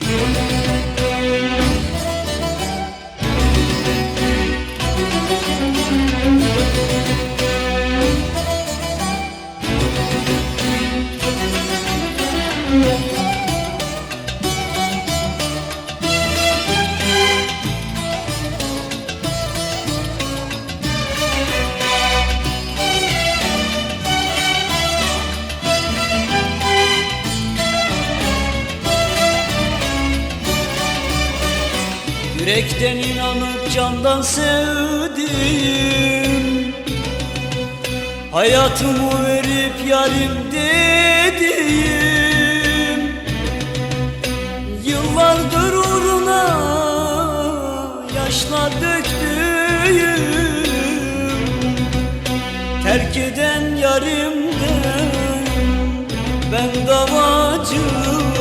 Müzik Yürekten inanıp candan sevdim. Hayatımı verip yarim dedim Yıllardır uğruna yaşlar döktüm Terk eden yarimden ben davacıyım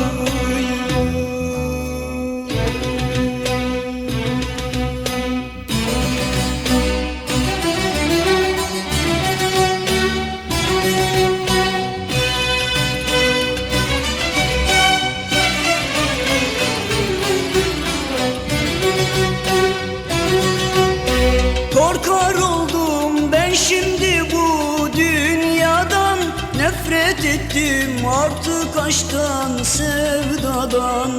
Korkar oldum. Ben şimdi bu dünyadan Nefret ettim. Artık aşktan sevdadan